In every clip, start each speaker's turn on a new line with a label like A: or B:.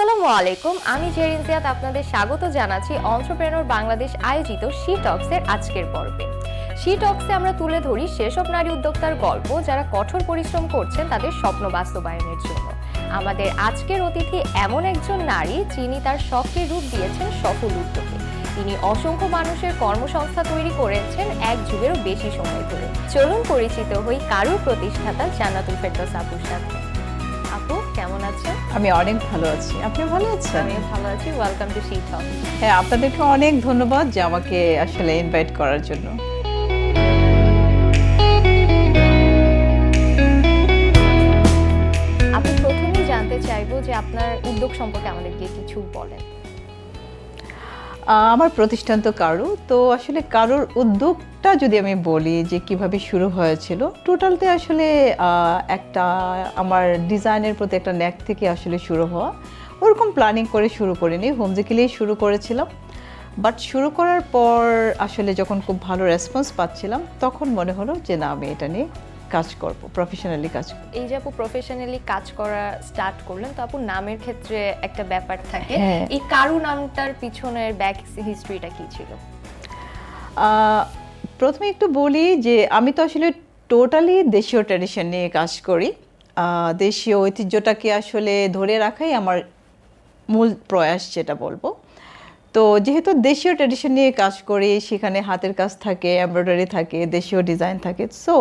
A: আসসালামু আলাইকুম, আমি জেরিন জিয়াদ, আপনাদের স্বাগত জানাচ্ছি অন্টারপ্রেনর বাংলাদেশ আয়োজিত শি টক্সের আজকের পর্বে। শি টক্সে আমরা তুলে ধরি সেসব নারী উদ্যোক্তার গল্প যারা কঠোর পরিশ্রম করছেন তাদের স্বপ্ন বাস্তবায়নের জন্য। আমাদের আজকের অতিথি এমন একজন নারী যিনি তার শখকে রূপ দিয়েছেন সফল উদ্যোগে। তিনি অসংখ্য মানুষের কর্মসংস্থা তৈরি করেছেন, এক যুগেরও বেশি সময় ধরে। চলুন পরিচিত হই কারুর প্রতিষ্ঠাতা জান্নাতুল ফেরদৌস আপুর সাথে। আপু কেমন আছেন?
B: আমি অনেক ভালো আছি। আপনি ভালো আছেন?
A: আমি ভালো আছি ওয়েলকাম টু শি টক
B: হ্যাঁ আপনাদেরকে অনেক ধন্যবাদ যে আমাকে আসলে ইনভাইট করার জন্য।
A: আপনি প্রথমেই জানতে চাইব যে আপনার উদ্যোগ সম্পর্কে আমাদেরকে কিছু বলেন।
B: আমার প্রতিষ্ঠান তো কারু, তো আসলে কারুর উদ্যোগটা যদি আমি বলি যে কীভাবে শুরু হয়েছিল, টোটালতে আসলে একটা আমার ডিজাইনের প্রতি একটা ন্যাক থেকে আসলে শুরু হওয়া। ওরকম প্ল্যানিং করে শুরু করিনি হোমজিকেলেই শুরু করেছিলাম। বাট শুরু করার পর আসলে যখন খুব ভালো রেসপন্স পাচ্ছিলাম, তখন মনে হলো যে না, আমি এটা নিয়ে কাজ করব প্রফেশনালি কাজ করব।
A: এই যে আপু প্রফেশনালি কাজ করা স্টার্ট করলেন তো আপু নামের ক্ষেত্রে একটা ব্যাপার থাকে
B: হ্যাঁ।
A: এই কারু নামটার পিছনের ব্যাক হিস্ট্রিটা কি ছিল?
B: প্রথমে একটু বলি যে আমি তো আসলে টোটালি দেশীয় ট্র্যাডিশন নিয়ে কাজ করি। দেশীয় ঐতিহ্যটাকে আসলে ধরে রাখাই আমার মূল প্রয়াস যেটা বলব। তো যেহেতু দেশীয় ট্র্যাডিশন নিয়ে কাজ করি সেখানে হাতের কাজ থাকে এমব্রয়ডারি থাকে দেশীয় ডিজাইন থাকে সো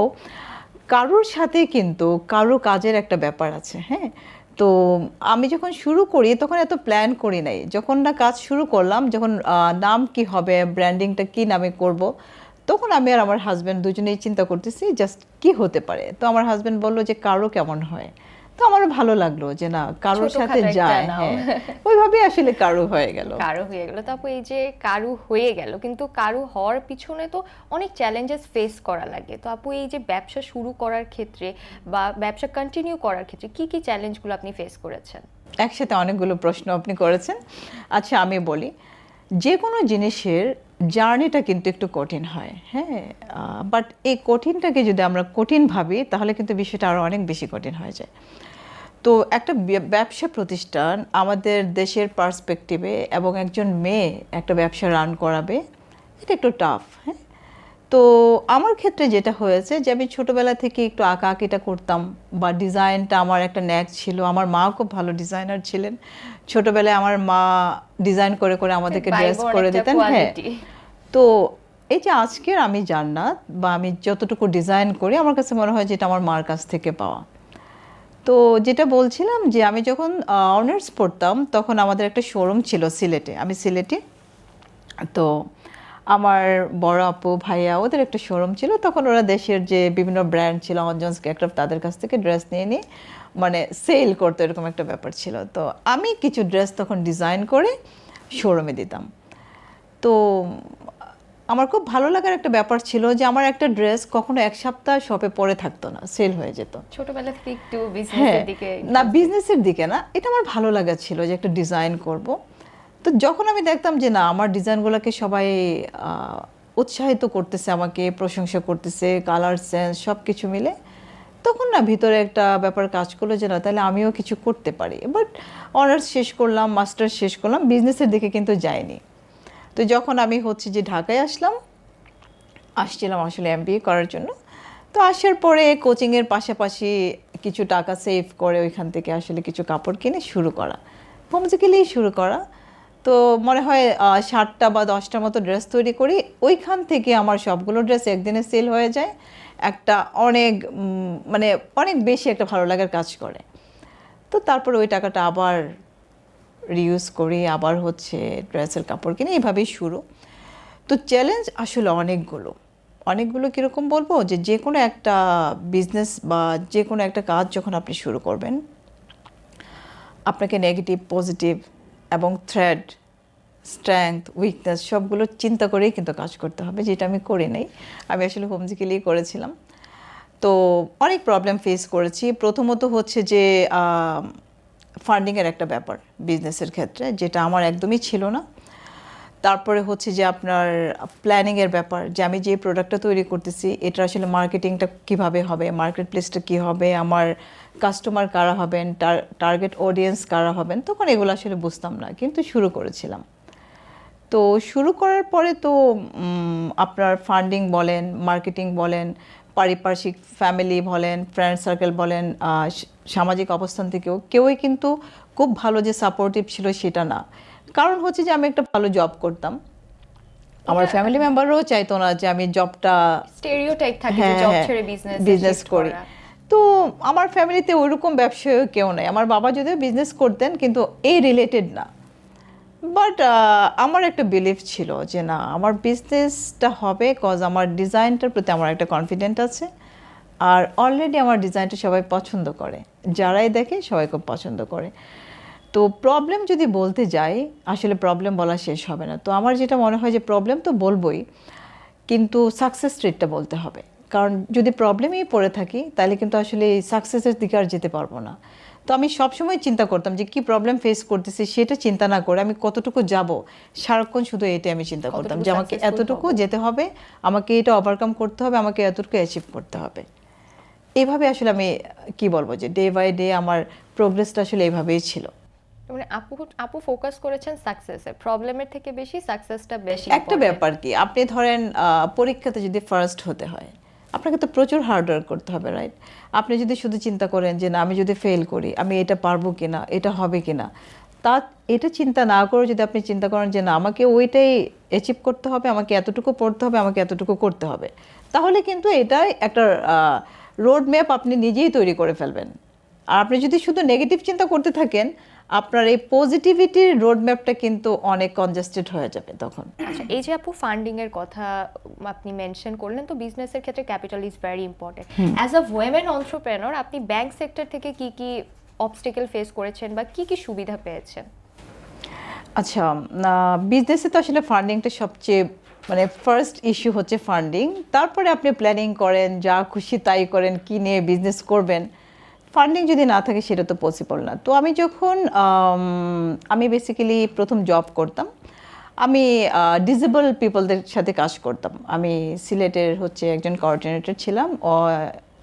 B: কারোর সাথে কিন্তু কারও কাজের একটা ব্যাপার আছে হ্যাঁ? তো আমি যখন শুরু করি, তখন এত প্ল্যান করি নাই। যখন না কাজ শুরু করলাম, যখন নাম কি হবে ব্র্যান্ডিংটা কি নামে করব, তখন আমি আর আমার হাজব্যান্ড দুজনেই চিন্তা করতেছি, জাস্ট কি হতে পারে? তো আমার হাজব্যান্ড বলল যে, কারও কেমন হয়? তো আমারও ভালো লাগল যে না কারোর সাথে যায়। হ্যাঁ। ওইভাবেই আসলে কারও হয়ে গেল।
A: কারু হয়ে গেল। তো আপু এই যে কারু হয়ে গেল কিন্তু কারু হওয়ার পিছনে তো অনেক চ্যালেঞ্জেস ফেস করা লাগে। তো আপু এই যে ব্যবসা শুরু করার ক্ষেত্রে বা ব্যবসা কন্টিনিউ করার ক্ষেত্রে কি কি চ্যালেঞ্জগুলো আপনি ফেস করেছেন?
B: একসাথে অনেকগুলো প্রশ্ন আপনি করেছেন। আচ্ছা আমি বলি যে কোনো জিনিসের জার্নিটা কিন্তু একটু কঠিন হয় হ্যাঁ। বাট এই কঠিনটাকে যদি আমরা কঠিন ভাবি তাহলে কিন্তু বিষয়টা আরও অনেক বেশি কঠিন হয়ে যায়। তো একটা ব্য- ব্যবসা প্রতিষ্ঠান আমাদের দেশের পার্সপেক্টিভে এবং একজন মেয়ে একটা ব্যবসা রান করাবে এটা একটু টাফ হ্যাঁ? তো আমার ক্ষেত্রে যেটা হয়েছে যে আমি ছোটোবেলা থেকে একটু আঁকা আঁকিটা করতাম বা ডিজাইনটা আমার একটা ন্যাক ছিল। আমার মা খুব ভালো ডিজাইনার ছিলেন। ছোটোবেলায় আমার মা ডিজাইন করে করে আমাদেরকে ড্রেস করে দিতেন হ্যাঁ। তো এই যে আজকের আমি জান্নাত বা আমি যতটুকু ডিজাইন করি আমার কাছে মনে হয় যেটা আমার মার কাছ থেকে পাওয়া। তো যেটা বলছিলাম যে আমি যখন অনার্স পড়তাম, তখন আমাদের একটা শোরুম ছিল সিলেটে। আমি সিলেটে, তো আমার বড় আপু, ভাইয়া, ওদের একটা শোরুম ছিল। তখন ওরা দেশের যে বিভিন্ন ব্র্যান্ড ছিল, অঞ্জন ক্যাক্রাফ তাদের কাছ থেকে ড্রেস নিয়ে নিয়ে মানে সেল করতো, এরকম একটা ব্যাপার ছিল। তো আমি কিছু ড্রেস তখন ডিজাইন করে শোরুমে দিতাম। তো আমার খুব ভালো লাগার একটা ব্যাপার ছিল যে আমার একটা ড্রেস কখনো এক সপ্তাহ শপে পরে থাকতো না সেল হয়ে যেত।
A: ছোটবেলা থেকে একটু
B: হ্যাঁ
A: বিজনেসের দিকে
B: না বিজনেসের দিকে না এটা আমার ভালো লাগা ছিল যে একটা ডিজাইন করব। তো যখন আমি দেখতাম যে না আমার ডিজাইনগুলোকে সবাই উৎসাহিত করতেছে আমাকে প্রশংসা করতেছে কালার সেন্স সব কিছু মিলে তখন না ভিতরে একটা ব্যাপার কাজ করল যে না তাহলে আমিও কিছু করতে পারি। বাট অনার্স শেষ করলাম মাস্টার্স শেষ করলাম বিজনেসের দিকে কিন্তু যাইনি। তো যখন আমি হচ্ছে যে ঢাকায় আসলাম, আসছিলাম আসলে এম করার জন্য। তো আসার পরে কোচিংয়ের পাশাপাশি কিছু টাকা সেভ করে ওইখান থেকে আসলে কিছু কাপড় কিনে শুরু করা। হোমজিক্যালি শুরু করা। তো মনে হয় ষাটটা বা দশটা মতো ড্রেস তৈরি করি। ওইখান থেকে আমার সবগুলো ড্রেস একদিনে সেল হয়ে যায়। একটা অনেক মানে অনেক বেশি একটা ভালো লাগার কাজ করে। তো তারপর ওই টাকাটা আবার রিউজ করি, আবার হচ্ছে ড্রেসের কাপড় কিনে, এইভাবেই শুরু। তো চ্যালেঞ্জ আসলে অনেকগুলো। অনেকগুলো কীরকম বলব? যে যে কোনো একটা বিজনেস বা যে কোনো একটা কাজ যখন আপনি শুরু করবেন, আপনাকে নেগেটিভ পজিটিভ এবং থ্রেড স্ট্রেংথ উইকনেস সবগুলো চিন্তা করেই কিন্তু কাজ করতে হবে, যেটা আমি করি নাই। আমি আসলে হোমজিকেলি করেছিলাম। তো অনেক প্রবলেম ফেস করেছি। প্রথমত হচ্ছে যে ফান্ডিংয়ের একটা ব্যাপার বিজনেসের ক্ষেত্রে, যেটা আমার একদমই ছিল না। তারপরে হচ্ছে যে আপনার প্ল্যানিংয়ের ব্যাপার, যে আমি যে প্রোডাক্টটা তৈরি করতেছি, এটা আসলে মার্কেটিংটা কীভাবে হবে মার্কেট প্লেসটা কী হবে, আমার কাস্টমার কারা হবেন টার্গেট অডিয়েন্স কারা হবেন, তখন এগুলো আসলে বুঝতাম না, কিন্তু শুরু করেছিলাম। তো শুরু করার পরে তো আপনার ফান্ডিং বলেন মার্কেটিং বলেন পারিপার্শ্বিক ফ্যামিলি বলেন ফ্রেন্ড সার্কেল বলেন সামাজিক অবস্থান থেকেও কেউই কিন্তু খুব ভালো যে সাপোর্টিভ ছিল সেটা না। কারণ হচ্ছে যে আমি একটা ভালো জব করতাম। আমার ফ্যামিলি মেম্বারও চাইতো না যে আমি জবটা
A: স্টেরিওটাইপ থাকে যে
B: হ্যাঁ,
A: জব
B: হ্যাঁ,
A: ছেড়ে বিজনেস
B: business করি। তো আমার ফ্যামিলিতে ওইরকম ব্যবসায়ী কেউ নাই। আমার বাবা যদিও বিজনেস করতেন কিন্তু এই রিলেটেড না। বাট আমার একটা বিলিভ ছিল যে না, আমার বিজনেসটা হবে কজ আমার ডিজাইনটার প্রতি আমার একটা কনফিডেন্ট আছে। আর অলরেডি আমার ডিজাইনটা সবাই পছন্দ করে। যারাই দেখে সবাই খুব পছন্দ করে। তো প্রবলেম যদি বলতে যাই, আসলে প্রবলেম বলা শেষ হবে না। তো আমার যেটা মনে হয় যে প্রবলেম তো বলবোই, কিন্তু সাকসেস রেটটা বলতে হবে। কারণ যদি প্রবলেমেই পড়ে থাকি, তাহলে কিন্তু আসলে এই সাকসেসের দিকে আর যেতে পারব না। তো আমি সবসময় চিন্তা করতাম যে কি প্রবলেম ফেস করতেছি সেটা চিন্তা না করে আমি কতটুকু যাব। সারাক্ষণ শুধু এটাই আমি চিন্তা করতাম যে আমাকে এতটুকু যেতে হবে আমাকে এটা ওভারকাম করতে হবে আমাকে এতটুকু অ্যাচিভ করতে হবে। এইভাবে আসলে আমি কি বলব যে ডে বাই ডে আমার প্রোগ্রেসটা আসলে এইভাবেই ছিল।
A: মানে আপু আপু ফোকাস করেছেন সাকসেসে প্রবলেমের থেকে বেশি সাকসেসটা বেশি
B: একটা ব্যাপার কি আপনি ধরেন পরীক্ষাতে যদি ফার্স্ট হতে হয় আপনাকে তো প্রচুর হার্ডওয়ার্ক করতে হবে রাইট আপনি যদি শুধু চিন্তা করেন যে, না, আমি যদি ফেল করি, আমি এটা পারব কিনা, এটা হবে কিনা? তা, এটা চিন্তা না করে যদি আপনি চিন্তা করেন যে, না, আমাকে ওইটাই অ্যাচিভ করতে হবে, আমাকে এতটুকু পড়তে হবে, আমাকে এতটুকু করতে হবে। তাহলে কিন্তু এটাই একটা রোড ম্যাপ আপনি নিজেই তৈরি করে ফেলবেন। আর আপনি যদি শুধু নেগেটিভ চিন্তা করতে থাকেন আপনার এই পজিটিভিটির রোড ম্যাপটা কিন্তু অনেক কনজেস্টেড হয়ে যাবে তখন।
A: আচ্ছা এই যে আপু ফান্ডিং এর কথা আপনি মেনশন করলেন তো বিজনেসের ক্ষেত্রে capital is very important as a women entrepreneur আপনি ব্যাংক সেক্টর থেকে কি কি অবস্টেকেল ফেস করেছেন বা কি কি সুবিধা পেয়েছেন?
B: আচ্ছা বিজনেসে তো আসলে ফান্ডিংটা সবচেয়ে মানে ফার্স্ট ইস্যু হচ্ছে ফান্ডিং তারপরে আপনি প্ল্যানিং করেন যা খুশি তাই করেন কি নিয়ে বিজনেস করবেন। ফান্ডিং যদি না থাকে, সেটা তো পসিবল না। তো আমি যখন, আমি বেসিক্যালি প্রথম জব করতাম, আমি ডিজেবল পিপলদের সাথে কাজ করতাম। আমি সিলেটের হচ্ছে একজন কোঅর্ডিনেটর ছিলাম, ও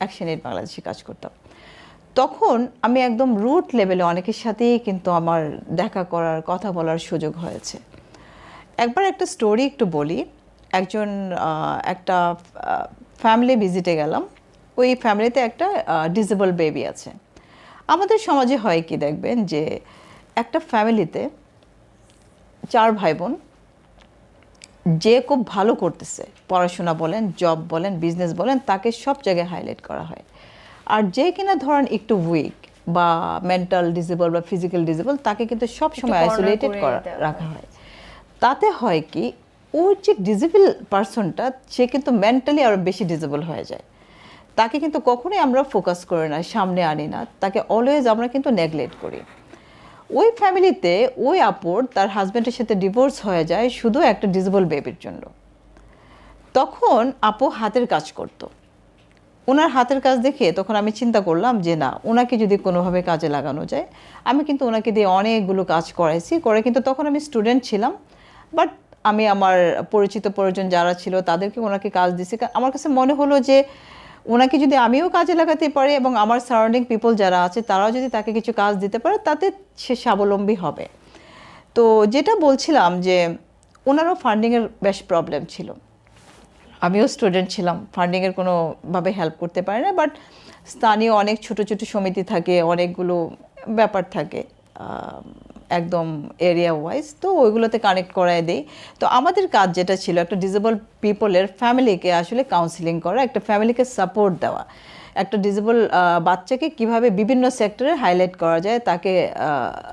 B: অ্যাকশন এইড বাংলাদেশে কাজ করতাম। তখন আমি একদম রুট লেভেলে অনেকের সাথেই কিন্তু আমার দেখা করার, কথা বলার সুযোগ হয়েছে। একবার একটা স্টোরি একটু বলি। একজন একটা ফ্যামিলি ভিজিটে গেলাম। ওই ফ্যামিলিতে একটা ডিজেবল বেবি আছে। আমাদের সমাজে হয় কি দেখবেন যে একটা ফ্যামিলিতে চার ভাই বোন যে খুব ভালো করতেছে পড়াশোনা বলেন জব বলেন বিজনেস বলেন তাকে সব জায়গায় হাইলাইট করা হয়। আর যে কিনা ধরেন একটু উইক বা মেন্টাল ডিসেবল বা ফিজিক্যাল ডিসেবল তাকে কিন্তু সব সময় আইসোলেটেড
A: করা
B: রাখা হয়। তাতে হয় কি ওর যে ডিজেবল পার্সনটা সে কিন্তু মেন্টালি আরও বেশি ডিজেবল হয়ে যায়। তাকে কিন্তু কখনোই আমরা ফোকাস করি না, সামনে আনি না। তাকে অলওয়েজ আমরা কিন্তু নেগলেক্ট করি। ওই ফ্যামিলিতে ওই আপুর তার হাজব্যান্ডের সাথে ডিভোর্স হয়ে যায়, শুধু একটা ডিজেবল বেবির জন্য। তখন আপু হাতের কাজ করত। ওনার হাতের কাজ দেখে তখন আমি চিন্তা করলাম যে, না ওনাকে যদি কোনোভাবে কাজে লাগানো যায়, আমি কিন্তু ওনাকে দিয়ে অনেকগুলো কাজ করাইছি। করে কিন্তু তখন আমি স্টুডেন্ট ছিলাম। বাট আমি আমার পরিচিত পরিজন যারা ছিল তাদেরকে ওনাকে কাজ দিছি। আমার কাছে মনে হলো যে ওনাকে যদি আমিও কাজে লাগাতে পারি এবং আমার সারাউন্ডিং পিপল যারা আছে, তারাও যদি তাকে কিছু কাজ দিতে পারে, তাতে সে স্বাবলম্বী হবে। তো যেটা বলছিলাম যে ওনারও ফান্ডিংয়ের বেশ প্রবলেম ছিল। আমিও স্টুডেন্ট ছিলাম ফান্ডিংয়ের কোনোভাবে হেল্প করতে পারি না বাট স্থানীয় অনেক ছোট ছোট সমিতি থাকে, অনেকগুলো ব্যাপার থাকে। একদম এরিয়া ওয়াইজ তো ওইগুলোতে কানেক্ট করায় দেই। তো আমাদের কাজ যেটা ছিল একটা ডিজেবল পিপলের ফ্যামিলিকে আসলে কাউন্সিলিং করা একটা ফ্যামিলিকে সাপোর্ট দেওয়া। একটা ডিজেবল বাচ্চাকে কীভাবে বিভিন্ন সেক্টরে হাইলাইট করা যায় তাকে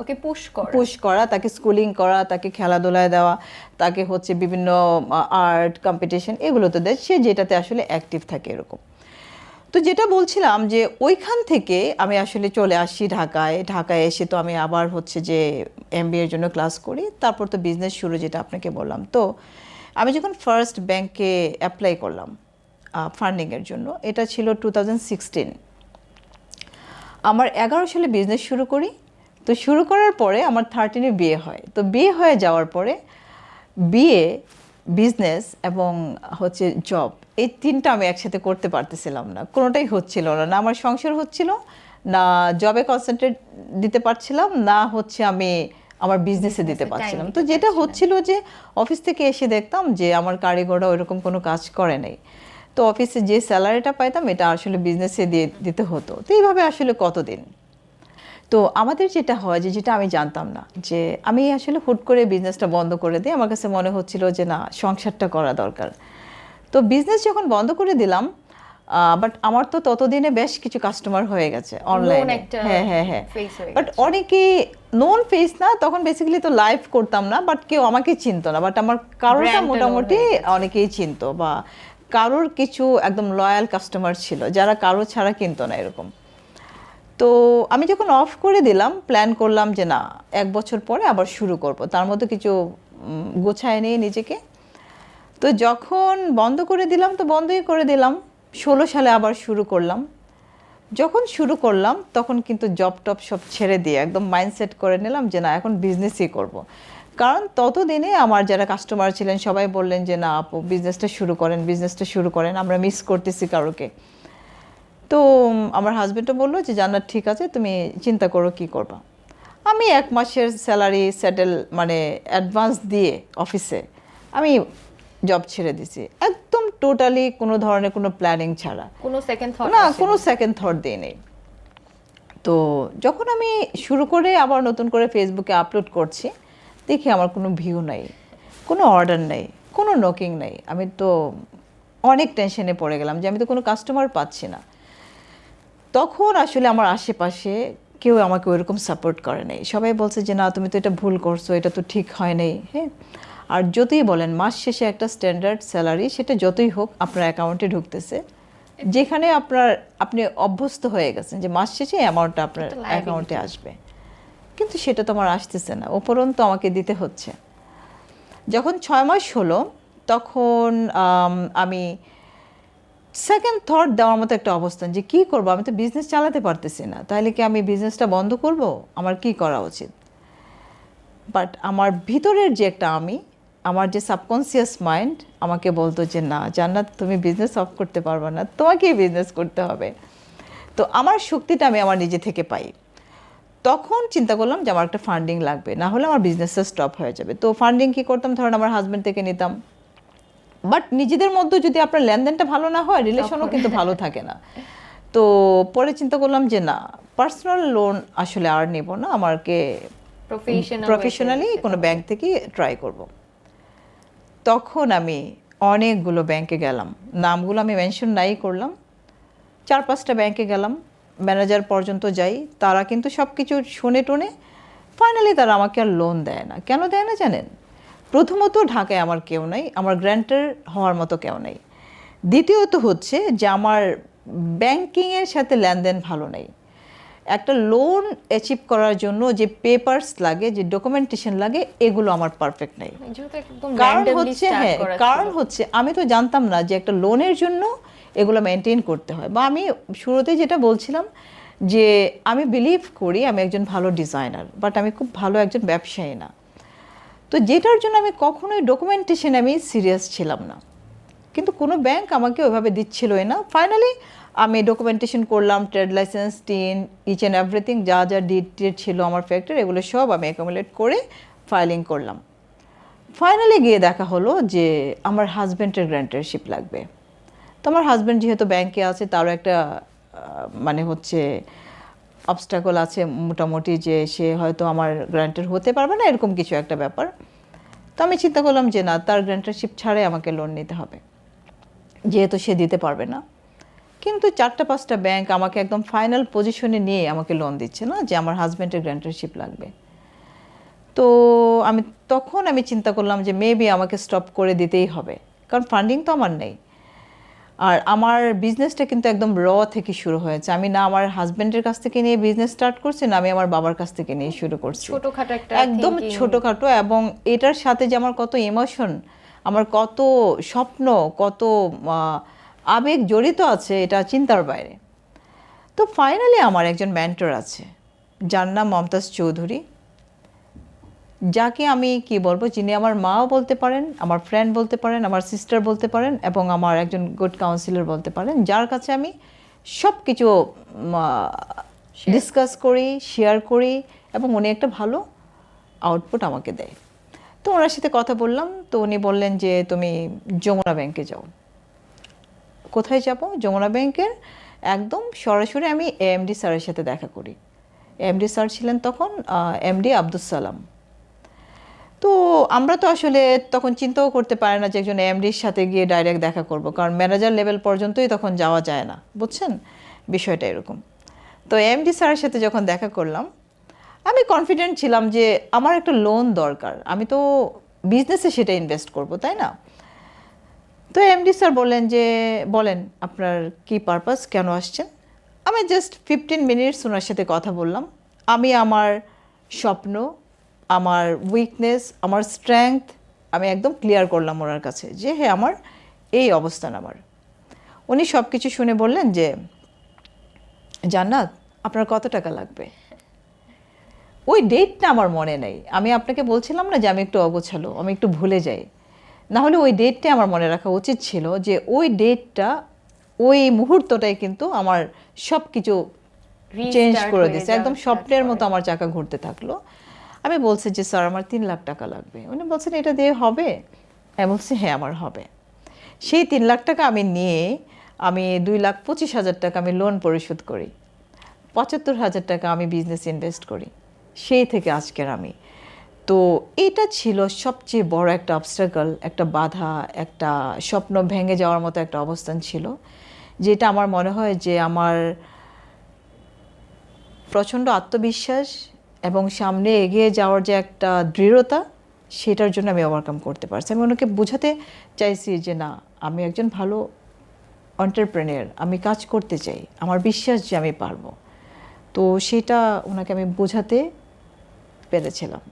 A: ওকে পুশ কর।
B: পুশ করা তাকে স্কুলিং করা তাকে খেলাধুলায় দেওয়া তাকে হচ্ছে বিভিন্ন আর্ট কম্পিটিশন এগুলোতে দেয়। সে যেটাতে আসলে অ্যাক্টিভ থাকে এরকম। তো যেটা বলছিলাম যে ওইখান থেকে আমি আসলে চলে আসি ঢাকায়। ঢাকায় এসে তো আমি আবার হচ্ছে যে এম এর জন্য ক্লাস করি। তারপর তো বিজনেস শুরু যেটা আপনাকে বললাম। তো আমি যখন ফার্স্ট ব্যাংকে অ্যাপ্লাই করলাম ফান্ডিংয়ের জন্য, এটা ছিল টু আমার এগারো সালে বিজনেস শুরু করি। তো শুরু করার পরে আমার থার্টিনে বিয়ে হয়। তো বিয়ে হয়ে যাওয়ার পরে বিয়ে বিজনেস এবং হচ্ছে জব এই তিনটা আমি একসাথে করতে পারতেছিলাম না। কোনোটাই হচ্ছিল না। না আমার সংসার হচ্ছিল না জবে কনসেন্ট্রেট দিতে পারছিলাম না হচ্ছে আমি আমার বিজনেসে দিতে পারছিলাম। তো যেটা হচ্ছিল যে অফিস থেকে এসে দেখতাম যে আমার কারিগররা ওইরকম কোনো কাজ করে নাই। তো অফিসে যে স্যালারিটা পাইতাম এটা আসলে বিজনেসে দিয়ে দিতে হতো। তো এইভাবে আসলে কতদিন? তো আমাদের যেটা হয় যে যেটা আমি জানতাম না যে আমি আসলে হুট করে বিজনেসটা বন্ধ করে দিই। আমার কাছে মনে হচ্ছিল যে না সংসারটা করা দরকার। তো বিজনেস যখন বন্ধ করে দিলাম বাট আমার তো ততদিনে বেশ কিছু কাস্টমার হয়ে গেছে অনলাইনে হ্যাঁ হ্যাঁ হ্যাঁ। বাট অনেকে নোন ফেস না তখন বেসিক্যালি তো লাইভ করতাম না বাট কেউ আমাকে চিনতো না। বাট আমার কারোরটা
A: Brand টা known
B: মোটামুটি অনেকেই চিনতো বা কারোর কিছু একদম লয়াল কাস্টমার ছিল যারা কারও ছাড়া কিনতো না এরকম। তো আমি যখন অফ করে দিলাম প্ল্যান করলাম যে না, এক বছর পরে আবার শুরু করব। তার মধ্যে কিছু গোছায় নিয়ে নিজেকে। তো যখন বন্ধ করে দিলাম, তো বন্ধই করে দিলাম। ষোলো সালে আবার শুরু করলাম। যখন শুরু করলাম, তখন কিন্তু জব টপ সব ছেড়ে দিয়ে একদম মাইন্ডসেট করে নিলাম যে না, এখন বিজনেসই করব। কারণ ততদিনে আমার যারা কাস্টমার ছিলেন, সবাই বললেন যে না, আপু বিজনেসটা শুরু করেন বিজনেসটা শুরু করেন, আমরা মিস করতেছি কারোকে। তো আমার হাজবেন্ডও বলল যে জান্নাত ঠিক আছে তুমি চিন্তা করো কি করবা। আমি এক মাসের স্যালারি সেটেল মানে অ্যাডভান্স দিয়ে অফিসে আমি জব ছেড়ে দিছি। একদম টোটালি কোনো ধরনের কোনো প্ল্যানিং ছাড়া।
A: কোনো সেকেন্ড থট
B: না কোনো সেকেন্ড থট দিই নেই। তো যখন আমি শুরু করে আবার নতুন করে ফেসবুকে আপলোড করছি দেখি আমার কোনো ভিউ নাই কোনো অর্ডার নেই কোনো নকিং নেই। আমি তো অনেক টেনশনে পড়ে গেলাম যে আমি তো কোনো কাস্টমার পাচ্ছি না। তখন আসলে আমার আশেপাশে কেউ আমাকে ওইরকম সাপোর্ট করে নাই। সবাই বলছে যে না তুমি তো এটা ভুল করছ এটা তো ঠিক হয় নাই। হ্যাঁ? আর যতই বলেন মাস শেষে একটা স্ট্যান্ডার্ড স্যালারি সেটা যতই হোক আপনার অ্যাকাউন্টে ঢুকতেছে। যেখানে আপনার আপনি অভ্যস্ত হয়ে গেছেন যে মাস শেষে অ্যামাউন্টটা আপনার অ্যাকাউন্টে আসবে। কিন্তু সেটা তো আমার আসতেছে না। উপরন্তু আমাকে দিতে হচ্ছে। যখন ছয় মাস হলো তখন আমি সেকেন্ড থট দেওয়ার মতো একটা অবস্থান যে কি করব? আমি তো বিজনেস চালাতে পারতেছি না। তাহলে কি আমি বিজনেসটা বন্ধ করব? আমার কি করা উচিত? বাট আমার ভিতরের যে একটা আমি, আমার যে সাবকনসিয়াস মাইন্ড আমাকে বলতো যে, না, জান্নাত, তুমি বিজনেস অফ করতে পারবে না। তোমাকেই বিজনেস করতে হবে। তো আমার শক্তিটা আমি আমার নিজে থেকে পাই। তখন চিন্তা করলাম যে আমার একটা ফান্ডিং লাগবে। না হলে আমার বিজনেসটা স্টপ হয়ে যাবে। তো ফান্ডিং কি করতাম? ধরেন আমার হাজব্যান্ড থেকে নিতাম। বাট নিজেদের মধ্যে যদি আপনার লেনদেনটা ভালো না হয় রিলেশনও কিন্তু ভালো থাকে না। তো পরে চিন্তা করলাম যে না পার্সোনাল লোন আসলে আর নেব না আমাকে
A: প্রফেশনালি
B: কোনো ব্যাংক থেকে ট্রাই করব। তখন আমি অনেকগুলো ব্যাংকে গেলাম। নামগুলো আমি মেনশন নাই করলাম। চার পাঁচটা ব্যাংকে গেলাম। ম্যানেজার পর্যন্ত যাই। তারা কিন্তু সব কিছু শুনে টুনে ফাইনালি তারা আমাকে আর লোন দেয় না। কেন দেয় না জানেন? প্রথমত ঢাকায় আমার কেউ নাই আমার গ্র্যান্টার হওয়ার মতো কেউ নেই। দ্বিতীয়ত হচ্ছে যে আমার ব্যাংকিংয়ের সাথে লেনদেন ভালো নেই। একটা লোন অ্যাচিভ করার জন্য যে পেপারস লাগে যে ডকুমেন্টেশন লাগে এগুলো আমার পারফেক্ট নেই। কারণ হচ্ছে হ্যাঁ কারণ হচ্ছে আমি তো জানতাম না যে একটা লোনের জন্য এগুলো মেনটেন করতে হয়। বা আমি শুরুতে যেটা বলছিলাম যে আমি বিলিভ করি আমি একজন ভালো ডিজাইনার বাট আমি খুব ভালো একজন ব্যবসায়ী না। তো যেটার জন্য আমি কখনোই ডকুমেন্টেশন আমি সিরিয়াস ছিলাম না। কিন্তু কোনো ব্যাংক আমাকে ওইভাবে দিচ্ছিলই না। ফাইনালি আমি ডকুমেন্টেশন করলাম trade licence TIN each and everything যা যা ডিটেল ছিল আমার ফ্যাক্টর এগুলো সব আমি অ্যাকোমোলেট করে ফাইলিং করলাম। ফাইনালি গিয়ে দেখা হলো যে আমার হাজব্যান্ডের গ্র্যান্টারশিপ লাগবে। তো আমার হাজব্যান্ড যেহেতু ব্যাংকে আছে, তারও একটা মানে হচ্ছে অবস্টাকল আছে মোটামুটি যে সে হয়তো আমার গ্র্যান্টার হতে পারবে না, এরকম কিছু একটা ব্যাপার। তো আমি চিন্তা করলাম যে না, তার গ্র্যান্টারশিপ ছাড়াই আমাকে লোন নিতে হবে। যেহেতু সে দিতে পারবে না। কিন্তু চারটা পাঁচটা ব্যাংক আমাকে একদম ফাইনাল পজিশনে নিয়ে আমাকে লোন দিচ্ছে না যে আমার হাজব্যান্ডের গ্র্যান্টারশিপ লাগবে। তো আমি, তখন আমি চিন্তা করলাম যে মেবি আমাকে স্টপ করে দিতেই হবে। কারণ ফান্ডিং তো আমার নেই। আর আমার বিজনেসটা কিন্তু একদম র থেকে শুরু হয়েছে। আমি না আমার হাজব্যান্ডের কাছ থেকে নিয়ে বিজনেস স্টার্ট করছি না আমি আমার বাবার কাছ থেকে নিয়ে শুরু করছি।
A: ছোটখাটো একটা
B: একদম ছোটখাটো এবং এটার সাথে যে আমার কত ইমোশন আমার কত স্বপ্ন কত আবেগ জড়িত আছে এটা চিন্তার বাইরে। তো ফাইনালি আমার একজন মেন্টর আছে যার নাম মমতাজ চৌধুরী। যাকে আমি কি বলব যিনি আমার মাও বলতে পারেন আমার ফ্রেন্ড বলতে পারেন আমার সিস্টার বলতে পারেন এবং আমার একজন গুড কাউন্সিলর বলতে পারেন যার কাছে আমি সব কিছু ডিসকাস করি শেয়ার করি এবং উনি একটা ভালো আউটপুট আমাকে দেয়। তো ওনার সাথে কথা বললাম তো উনি বললেন যে তুমি যমুনা ব্যাংকে যাও। কোথায় যাব? যমুনা ব্যাংকের একদম সরাসরি আমি এমডি স্যারের সাথে দেখা করি। এমডি স্যার ছিলেন তখন এমডি আব্দুল সালাম। তো আমরা তো আসলে তখন চিন্তাও করতে পারি না যে একজন এমডির সাথে গিয়ে ডাইরেক্ট দেখা করব, কারণ ম্যানেজার লেভেল পর্যন্তই তখন যাওয়া যায় না, বুঝছেন? বিষয়টা এরকম। তো এমডি স্যারের সাথে যখন দেখা করলাম, আমি কনফিডেন্ট ছিলাম যে আমার একটা লোন দরকার, আমি তো বিজনেসে সেটা ইনভেস্ট করব, তাই না? তো এমডি স্যার বললেন যে, বলেন, আপনার কি পারপাস কেন আসছেন? আমি জাস্ট ফিফটিন মিনিটস ওনার সাথে কথা বললাম। আমি আমার স্বপ্ন আমার উইকনেস আমার স্ট্রেংথ আমি একদম ক্লিয়ার করলাম ওনার কাছে যে হ্যাঁ আমার এই অবস্থান আমার। উনি সব কিছু শুনে বললেন যে জান্নাত আপনার কত টাকা লাগবে? ওই ডেটটা আমার মনে নেই। আমি আপনাকে বলছিলাম না যে আমি একটু অগোছালো আমি একটু ভুলে যাই। না হলে ওই ডেটটা আমার মনে রাখা উচিত ছিল যে ওই ডেটটা ওই মুহূর্তটাই কিন্তু আমার সব কিছু চেঞ্জ করে দিয়েছে। একদম স্বপ্নের মতো আমার চাকা ঘুরতে থাকল। আমি বলছি যে, স্যার, আমার তিন লাখ টাকা লাগবে। উনি বলছেন, এটা দিয়ে হবে? আমি বলছি হ্যাঁ আমার হবে। সেই তিন লাখ টাকা আমি নিয়ে আমি দুই লাখ পঁচিশ হাজার টাকা আমি লোন পরিশোধ করি। পঁচাত্তর হাজার টাকা আমি বিজনেস ইনভেস্ট করি। সেই থেকে আজকের আমি। তো এটা ছিল সবচেয়ে বড় একটা অবস্ট্রাগল একটা বাধা, একটা স্বপ্ন ভেঙে যাওয়ার মতো একটা অবস্থান ছিল, যেটা আমার মনে হয় যে, আমার প্রচণ্ড আত্মবিশ্বাস এবং সামনে এগিয়ে যাওয়ার যে একটা দৃঢ়তা, সেটার জন্য আমি ওভারকাম করতে পারছি। আমি ওনাকে বোঝাতে চাইছি যে না, আমি একজন ভালো অন্টারপ্রেনিয়ার আমি কাজ করতে চাই, আমার বিশ্বাস যে আমি পারব। তো সেটা ওনাকে আমি বোঝাতে পেরেছিলাম।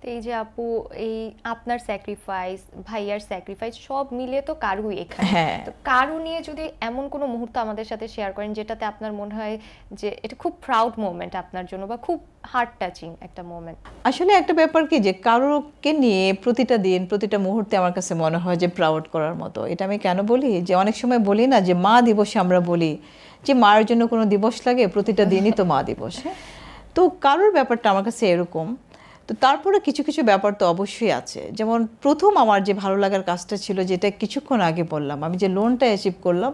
A: তো এই যে আপু এই আপনার স্যাক্রিফাইস ভাইয়ার স্যাক্রিফাইস সব মিলিয়ে তো কারুই এখানে।
B: হ্যাঁ।
A: তো কারু নিয়ে যদি এমন কোনো মুহূর্ত আমাদের সাথে শেয়ার করেন যেটাতে আপনার মনে হয় যে এটা খুব প্রাউড মোমেন্ট আপনার জন্য বা খুব হার্ট টাচিং একটা মোমেন্ট
B: আসলে একটা ব্যাপার কি যে কারোকে নিয়ে প্রতিটা দিন প্রতিটা মুহূর্তে আমার কাছে মনে হয় যে প্রাউড করার মতো। এটা আমি কেন বলি? যে অনেক সময় বলি না যে মা দিবসে আমরা বলি যে মায়ের জন্য কোনো দিবস লাগে প্রতিটা দিনই তো মা দিবস। হ্যাঁ। তো কারোর ব্যাপারটা আমার কাছে এরকম তো তারপরে কিছু কিছু ব্যাপার তো অবশ্যই আছে। যেমন প্রথম আমার যে ভালো লাগার কাজটা ছিল যেটা কিছুক্ষণ আগে বললাম আমি যে লোনটা অ্যাচিভ করলাম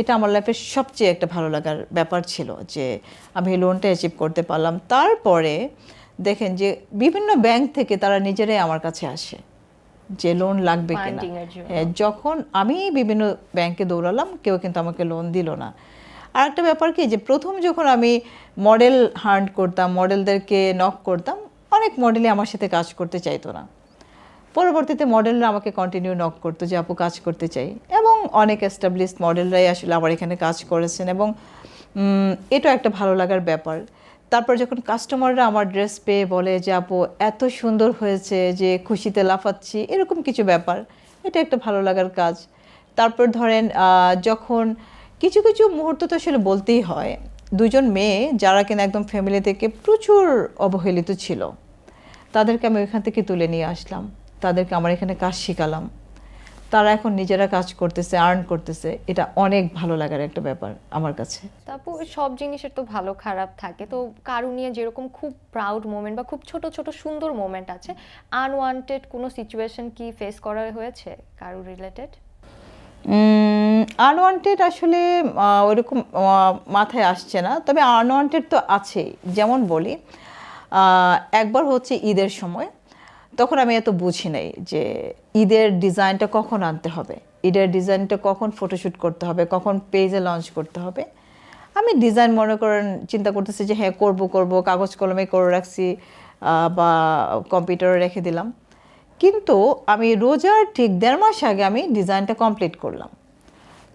B: এটা আমার লাইফের সবচেয়ে একটা ভালো লাগার ব্যাপার ছিল যে আমি এই লোনটা অ্যাচিভ করতে পারলাম। তারপরে দেখেন যে বিভিন্ন ব্যাংক থেকে তারা নিজেরাই আমার কাছে আসে যে লোন লাগবে কিনা। হ্যাঁ, যখন আমি বিভিন্ন ব্যাংকে দৌড়ালাম কেউ কিন্তু আমাকে লোন দিল না। আর একটা ব্যাপার কি যে প্রথম যখন আমি মডেল হান্ট করতাম মডেলদেরকে নক করতাম অনেক মডেলে আমার সাথে কাজ করতে চাইতো না। পরবর্তীতে মডেলরা আমাকে কন্টিনিউ নক করতো যে, আপু, কাজ করতে চাই। এবং অনেক এস্টাবলিশড মডেলরাই আসলে আমার এখানে কাজ করেছেন এবং এটাও একটা ভালো লাগার ব্যাপার। তারপর যখন কাস্টমাররা আমার ড্রেস পেয়ে বলে যে, আপু, এত সুন্দর হয়েছে যে, খুশিতে লাফাচ্ছি, এরকম কিছু ব্যাপার। এটা একটা ভালো লাগার কাজ। তারপর ধরেন যখন কিছু কিছু মুহূর্ত তো আসলে বলতেই হয়। দুজন মেয়ে যারা কিনা একদম ফ্যামিলি থেকে প্রচুর অবহেলিত ছিল। তাদেরকে আমি ওইখান থেকে তুলে নিয়ে আসলাম। তাদেরকে আমার এখানে কাজ শেখালাম। তারা এখন নিজেরা কাজ করতেছে আর্ন করতেছে। এটা অনেক ভালো লাগার একটা ব্যাপার আমার কাছে।
A: তারপর সব জিনিসের তো ভালো খারাপ থাকে। তো কারু নিয়ে যেরকম খুব প্রাউড মোমেন্ট বা খুব ছোট ছোট সুন্দর মোমেন্ট আছে আনওয়ান্টেড কোনো সিচুয়েশন কি ফেস করা হয়েছে কারু রিলেটেড
B: আনওয়ান্টেড আসলে ওইরকম মাথায় আসছে না। তবে আনওয়ান্টেড তো আছেই। যেমন বলি একবার হচ্ছে ঈদের সময়, তখন আমি এত বুঝি নাই যে ঈদের ডিজাইনটা কখন আনতে হবে, ঈদের ডিজাইনটা কখন ফটোশ্যুট করতে হবে, কখন পেজে লঞ্চ করতে হবে। আমি ডিজাইন মনে করেন, চিন্তা করতেছি যে হ্যাঁ করব করব, কাগজ কলমে করে রাখছি বা কম্পিউটারে রেখে দিলাম। কিন্তু আমি রোজার ঠিক দেড় মাস আগে আমি ডিজাইনটা কমপ্লিট করলাম।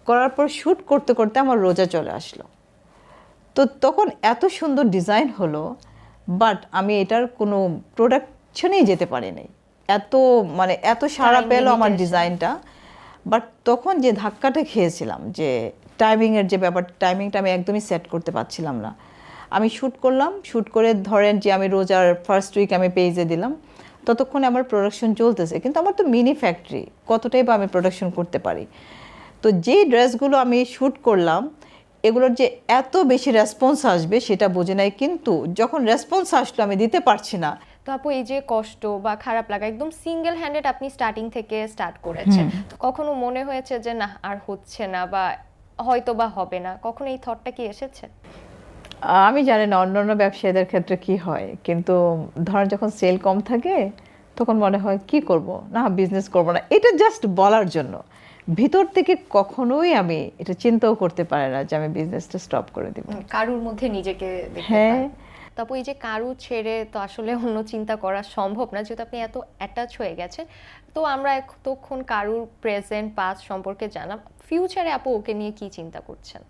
B: করার পর শ্যুট করতে করতে আমার রোজা চলে আসলো। তো তখন এত সুন্দর ডিজাইন হলো বাট আমি এটার কোনো প্রোডাকশনেই যেতে পারিনি। এত মানে এত সারা পেল আমার ডিজাইনটা। বাট তখন যে ধাক্কাটা খেয়েছিলাম যে টাইমিংয়ের যে ব্যাপার টাইমিংটা আমি একদমই সেট করতে পারছিলাম না। আমি শ্যুট করলাম শ্যুট করে ধরেন যে আমি রোজার ফার্স্ট উইক আমি পেজে দিলাম। ততক্ষণে আমার প্রোডাকশন চলতেছে কিন্তু আমার তো মিনি ফ্যাক্টরি কতটাই বা আমি প্রোডাকশন করতে পারি? তো যে ড্রেসগুলো আমি শ্যুট করলাম এগুলোর যে এত বেশি রেসপন্স আসবে সেটা বোঝে নাই কিন্তু যখন রেসপন্স আসলো আমি দিতে পারছি না।
A: তো আপু এই যে কষ্ট বা খারাপ লাগা একদম সিঙ্গেল হ্যান্ডেড আপনি স্টার্টিং থেকে স্টার্ট করেছেন। কখনো মনে হয়েছে যে না আর হচ্ছে না বা হয়তো বা হবে না কখনো এই থটটা কি এসেছে?
B: আমি জানি না অন্য অন্য ব্যবসায়ীদের ক্ষেত্রে কি হয় কিন্তু ধরেন যখন সেল কম থাকে তখন মনে হয় কি করব? না বিজনেস করব না। এটা জাস্ট বলার জন্য। ভিতর থেকে কখনোই আমি এটা চিন্তাও করতে পারি না যে আমি বিজনেসটা স্টপ করে দিব।
A: কারুর মধ্যে নিজেকে
B: হ্যাঁ।
A: তারপর এই যে কারু ছেড়ে তো আসলে অন্য চিন্তা করা সম্ভব না যেহেতু আপনি এত অ্যাটাচ হয়ে গেছেন তো আমরা এতক্ষণ কারুর প্রেজেন্ট পাস সম্পর্কে জানাম ফিউচারে আপু ওকে নিয়ে কি চিন্তা করছেন?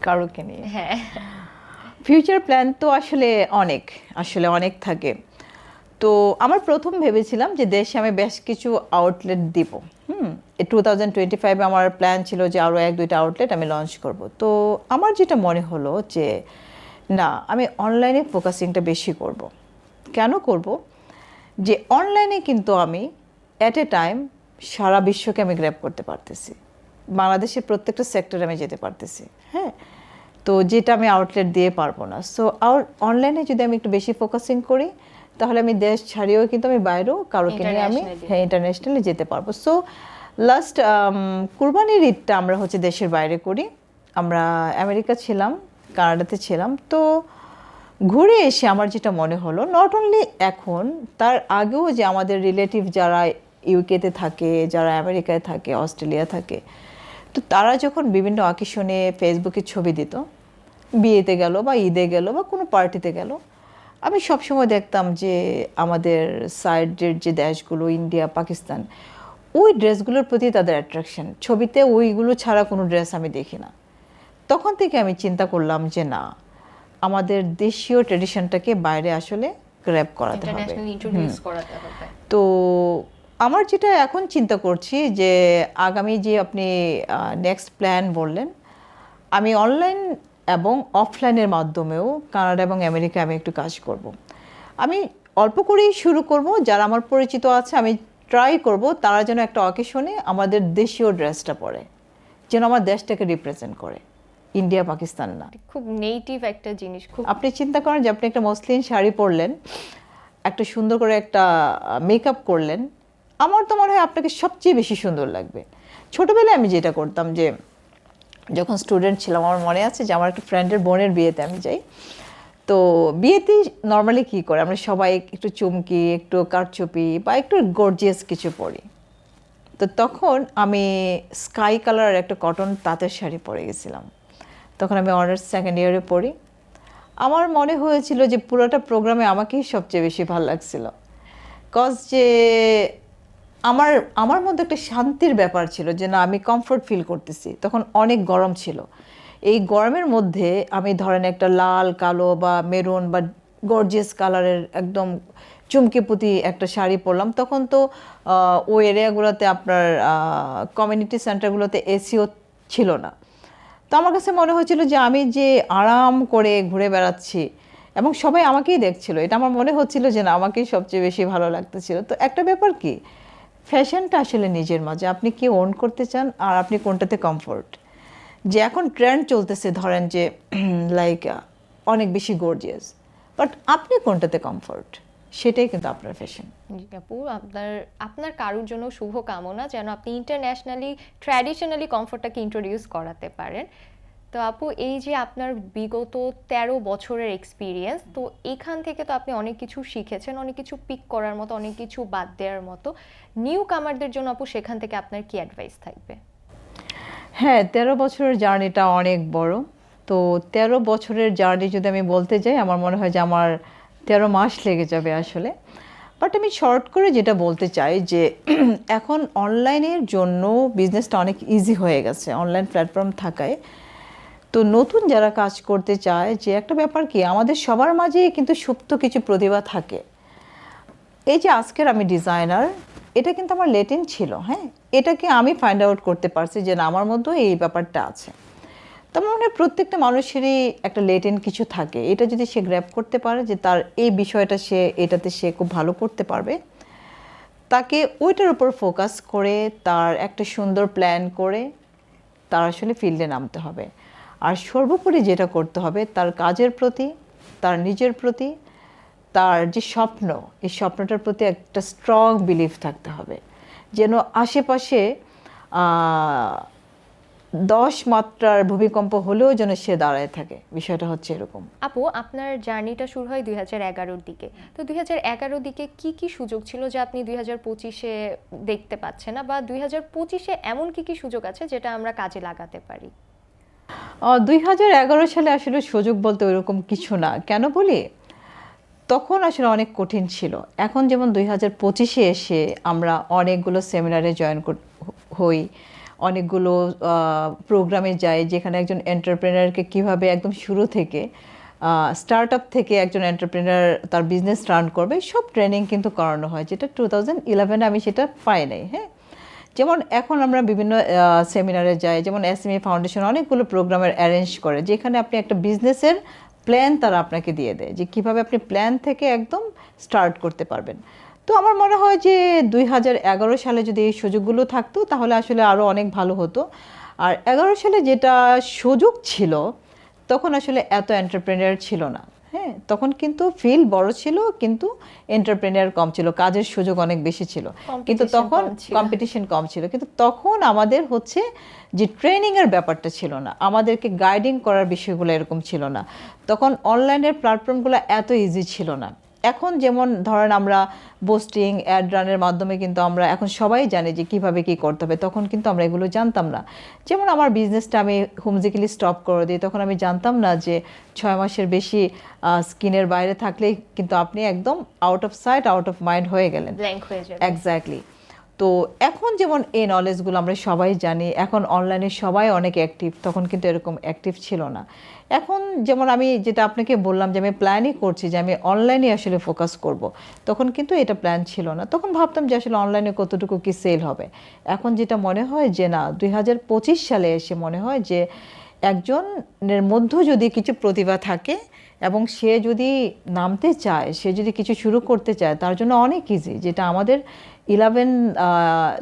B: কারোকে নিয়ে?
A: হ্যাঁ।
B: ফিউচার প্ল্যান তো আসলে অনেক আসলে অনেক থাকে। তো আমার প্রথম ভেবেছিলাম যে দেশে আমি বেশ কিছু আউটলেট দিব। হুম টু থাউজেন্ড টোয়েন্টি ফাইভে আমার প্ল্যান ছিল যে আরও এক দুইটা আউটলেট আমি লঞ্চ করব। তো আমার যেটা মনে হলো যে, না, আমি অনলাইনে ফোকাসিংটা বেশি করব। কেন করব? যে অনলাইনে কিন্তু আমি অ্যাট এ টাইম সারা বিশ্বকে আমি গ্র্যাপ করতে পারতেছি। বাংলাদেশের প্রত্যেকটা সেক্টরে আমি যেতে পারতেছি। হ্যাঁ তো যেটা আমি আউটলেট দিয়ে পারব না। সো আউট অনলাইনে যদি আমি একটু বেশি ফোকাসিং করি তাহলে আমি দেশ ছাড়িয়েও কিন্তু আমি বাইরেও কারোকে নিয়ে আমি হ্যাঁ ইন্টারন্যাশনালি যেতে পারব। সো লাস্ট কুরবানির ঈদটা আমরা হচ্ছে দেশের বাইরে করি। আমরা আমেরিকা ছিলাম কানাডাতে ছিলাম। তো ঘুরে এসে আমার যেটা মনে হলো নট অনলি এখন তার আগেও যে আমাদের রিলেটিভ যারা ইউকেতে থাকে যারা আমেরিকায় থাকে অস্ট্রেলিয়া থাকে তো তারা যখন বিভিন্ন অকেশনে ফেসবুকে ছবি দিত বিয়েতে গেল বা ঈদে গেল বা কোনো পার্টিতে গেল আমি সবসময় দেখতাম যে আমাদের সাইডের যে দেশগুলো ইন্ডিয়া পাকিস্তান ওই ড্রেসগুলোর প্রতি তাদের অ্যাট্রাকশন ছবিতে ওইগুলো ছাড়া কোনো ড্রেস আমি দেখি না। তখন থেকে আমি চিন্তা করলাম যে না আমাদের দেশীয় ট্রেডিশনটাকে বাইরে আসলে গ্র্যাব করাতে হবে।
A: করাতে হবে।
B: তো আমার যেটা এখন চিন্তা করছি যে আগামী যে আপনি নেক্সট প্ল্যান বললেন আমি অনলাইন এবং অফলাইনের মাধ্যমেও কানাডা এবং আমেরিকা আমি একটু কাজ করব। আমি অল্প করেই শুরু করব যারা আমার পরিচিত আছে আমি ট্রাই করব তারা যেন একটা অকেশনে আমাদের দেশীয় ড্রেসটা পরে যেন আমার দেশটাকে রিপ্রেজেন্ট করে। ইন্ডিয়া পাকিস্তান না।
A: খুব নেটিভ একটা জিনিস খুব
B: আপনি চিন্তা করেন যে আপনি একটা মসলিন শাড়ি পরলেন একটা সুন্দর করে একটা মেকআপ করলেন আমার তো মনে হয় আপনাকে সবচেয়ে বেশি সুন্দর লাগবে। ছোটোবেলায় আমি যেটা করতাম যে যখন স্টুডেন্ট ছিলাম, আমার মনে আছে যে আমার একটা ফ্রেন্ডের বোনের বিয়েতে আমি যাই। তো বিয়েতে নর্মালি কী করে? আমরা সবাই একটু চুমকি, একটু কারচুপি বা একটু গর্জিয়াস কিছু পরি। তো তখন আমি স্কাই কালার একটা কটন তাঁতের শাড়ি পরে গেছিলাম। তখন আমি অনার্স সেকেন্ড ইয়ারে পড়ি। আমার মনে হয়েছিল যে পুরোটা প্রোগ্রামে আমাকেই সবচেয়ে বেশি ভালো লাগছিল। কজ যে আমার আমার মধ্যে একটা শান্তির ব্যাপার ছিল যে না, আমি কমফোর্ট ফিল করতেছি। তখন অনেক গরম ছিল। এই গরমের মধ্যে আমি ধরেন একটা লাল, কালো বা মেরুন বা গর্জিয়াস কালারের একদম চুমকি পুঁতি একটা শাড়ি পরলাম। তখন তো ওই এরিয়াগুলোতে আপনার কমিউনিটি সেন্টারগুলোতে এসিও ছিল না। তো আমার কাছে মনে হয়েছিল যে আমি যে আরাম করে ঘুরে বেড়াচ্ছি এবং সবাই আমাকেই দেখছিল, এটা আমার মনে হচ্ছিল যে না, আমাকেই সবচেয়ে বেশি ভালো লাগতেছিল। তো একটা ব্যাপার কি ফ্যাশনটা আসলে নিজের মাঝে। আপনি কি ওন করতে চান আর আপনি কোনটাতে কমফোর্ট যে এখন ট্রেন্ড চলতেছে, ধরেন যে লাইক অনেক বেশি গর্জিয়াস বাট আপনি কোনটাতে কমফোর্ট সেটাই কিন্তু আপনার ফ্যাশন
A: জি আপু, আপনার আপনার কারোর জন্য শুভ কামনা যেন আপনি ইন্টারন্যাশনালি ট্র্যাডিশনালি কমফোর্টটাকে ইন্ট্রোডিউস করাতে পারেন। তো আপু, এই যে আপনার বিগত তেরো বছরের এক্সপিরিয়েন্স তো এখান থেকে তো আপনি অনেক কিছু শিখেছেন, অনেক কিছু পিক করার মতো, অনেক কিছু বাদ দেওয়ার মতো। নিউ কামারদের জন্য আপু, সেখান থেকে আপনার কি অ্যাডভাইস থাকবে?
B: হ্যাঁ তেরো বছরের জার্নিটা অনেক বড়। তো তেরো বছরের জার্নি যদি আমি বলতে যাই, আমার মনে হয় যে আমার তেরো মাস লেগে যাবে আসলে। বাট আমি শর্ট করে যেটা বলতে চাই যে, এখন অনলাইনের জন্য বিজনেসটা অনেক ইজি হয়ে গেছে। অনলাইন প্ল্যাটফর্ম থাকায়। তো নতুন যারা কাজ করতে চায়, যে একটা ব্যাপার কি, আমাদের সবার মাঝেই কিন্তু সুপ্ত কিছু প্রতিভা থাকে। এই যে আজকের আমি ডিজাইনার, এটা কিন্তু আমার লেটেন ছিল হ্যাঁ? এটাকে আমি ফাইন্ড আউট করতে পারছি যে না, আমার মধ্যেও এই ব্যাপারটা আছে। তো আমার মনে হয় প্রত্যেকটা মানুষেরই একটা লেটেন কিছু থাকে। এটা যদি সে গ্র্যাপ করতে পারে যে তার এই বিষয়টা সে, এটাতে সে খুব ভালো করতে পারবে। তাকে ওইটার উপর ফোকাস করে, তার একটা সুন্দর প্ল্যান করে, তার আসলে ফিল্ডে নামতে হবে। আর সর্বোপরি যেটা করতে হবে, তার কাজের প্রতি, তার নিজের প্রতি, তার যে স্বপ্ন, এই স্বপ্নটার প্রতি একটা স্ট্রং বিলিফ থাকতে হবে। যেন আশেপাশে দশ মাত্রার ভূমিকম্প হলেও যেন সে দাঁড়ায় থাকে। বিষয়টা হচ্ছে এরকম।
A: আপু, আপনার জার্নিটা শুরু হয় দুই হাজার এগারোর দিকে। তো দুই হাজার এগারোর দিকে কি কি সুযোগ ছিল যা আপনি দুই হাজার পঁচিশে দেখতে পাচ্ছেন না? বা দুই হাজার পঁচিশে এমন কি কি সুযোগ আছে যেটা আমরা কাজে লাগাতে পারি?
B: দুই হাজার এগারো সালে আসলে সুযোগ বলতে ওইরকম কিছু না। কেন বলি? তখন আসলে অনেক কঠিন ছিল। এখন যেমন দুই হাজার পঁচিশে এসে আমরা অনেকগুলো সেমিনারে জয়েন হই, অনেকগুলো প্রোগ্রামে যাই, যেখানে একজন এন্টারপ্রেনারকে কীভাবে একদম শুরু থেকে স্টার্ট আপ থেকে একজন এন্টারপ্রেনার তার বিজনেস রান করবে, সব ট্রেনিং কিন্তু করানো হয়, যেটা টু থাউজেন্ড ইলেভেনে আমি সেটা পাই নাই হ্যাঁ? যেমন এখন আমরা বিভিন্ন সেমিনারে যাই, যেমন এসএমই ফাউন্ডেশন অনেকগুলো প্রোগ্রামের অ্যারেঞ্জ করে, যেখানে আপনি একটা বিজনেসের প্ল্যান তারা আপনাকে দিয়ে দেয়, যে কীভাবে আপনি প্ল্যান থেকে একদম স্টার্ট করতে পারবেন। তো আমার মনে হয় যে দুই হাজার এগারো সালে যদি এই সুযোগগুলো থাকতো, তাহলে আসলে আরও অনেক ভালো হতো। আর এগারো সালে যেটা সুযোগ ছিল, তখন আসলে এত এন্টারপ্রেনিয়ার ছিল না। হ্যাঁ তখন কিন্তু ফিল বড় ছিল কিন্তু এন্টারপ্রেনিয়ার কম ছিল কাজের সুযোগ অনেক বেশি ছিল। কিন্তু তখন কম্পিটিশন কম ছিল। কিন্তু তখন আমাদের হচ্ছে যে ট্রেনিংয়ের ব্যাপারটা ছিল না আমাদেরকে গাইডিং করার বিষয়গুলো এরকম ছিল না। তখন অনলাইনের প্ল্যাটফর্মগুলো এত ইজি ছিল না। এখন যেমন ধরেন আমরা বোস্টিং অ্যাড রানের মাধ্যমে কিন্তু আমরা এখন সবাই জানি যে কীভাবে কি করতে হবে তখন কিন্তু আমরা এগুলো জানতাম না। যেমন আমার বিজনেসটা আমি হোমজিক্যালি স্টপ করে দিই তখন আমি জানতাম না যে ছয় মাসের বেশি স্কিনের বাইরে থাকলেই কিন্তু আপনি একদম out of sight out of mind হয়ে গেলেন। এক্স্যাক্টলি তো এখন যেমন এই নলেজগুলো আমরা সবাই জানি এখন অনলাইনে সবাই অনেক অ্যাক্টিভ তখন কিন্তু এরকম অ্যাক্টিভ ছিল না। এখন যেমন আমি যেটা আপনাকে বললাম যে আমি প্ল্যানই করছি যে আমি অনলাইনে আসলে ফোকাস করব, তখন কিন্তু এটা প্ল্যান ছিল না। তখন ভাবতাম যে আসলে অনলাইনে কতটুকু কি সেল হবে। এখন যেটা মনে হয় যে না, দুই হাজার পঁচিশ সালে এসে মনে হয় যে একজনের মধ্যে যদি কিছু প্রতিভা থাকে এবং সে যদি নামতে চায়, সে যদি কিছু শুরু করতে চায়, তার জন্য অনেক ইজি যেটা আমাদের ইলেভেন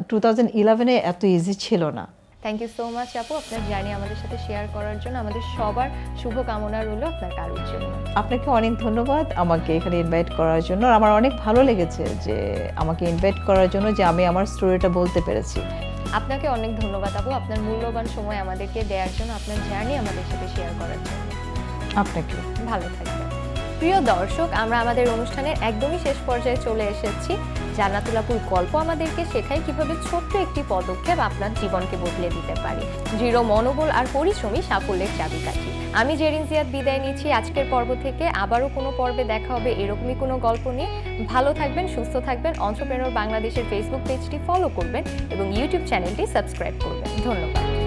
B: টু থাউজেন্ড ইলেভেনে এত ইজি ছিল না।
A: থ্যাংক ইউ সো মাচ আপু আপনার জার্নি আমাদের সাথে শেয়ার করার জন্য আমাদের সবার শুভ কামনা রইল আপনার কারোর জন্য।
B: আপনাকে অনেক ধন্যবাদ আমাকে এখানে ইনভাইট করার জন্য। আমার অনেক ভালো লেগেছে যে আমাকে ইনভাইট করার জন্য যে আমি আমার স্টোরিটা বলতে পেরেছি।
A: আপনাকে অনেক ধন্যবাদ আপু আপনার মূল্যবান সময় আমাদেরকে দেওয়ার জন্য আপনার জার্নি আমাদের সাথে শেয়ার করার জন্য।
B: আপনাকে
A: ভালো থাকবেন। প্রিয় দর্শক আমরা আমাদের অনুষ্ঠানের একদমই শেষ পর্যায়ে চলে এসেছি। জান্নাতুলাপুর গল্প আমাদেরকে শেখায় কীভাবে ছোট্ট একটি পদক্ষেপ আপনার জীবনকে বদলে দিতে পারে। দৃঢ়, মনোবল আর পরিশ্রমী সাফল্যের চাবিকাঠি। আমি জেরিন জিয়াদ বিদায় নিচ্ছি। আজকের পর্ব থেকে আবারও কোনো পর্বে দেখা হবে, এরকমই কোনো গল্প নিয়ে। ভালো থাকবেন, সুস্থ থাকবেন। অন্ত্রপ্রেনর বাংলাদেশের ফেসবুক পেজটি ফলো করবেন এবং ইউটিউব চ্যানেলটি সাবস্ক্রাইব করবেন। ধন্যবাদ।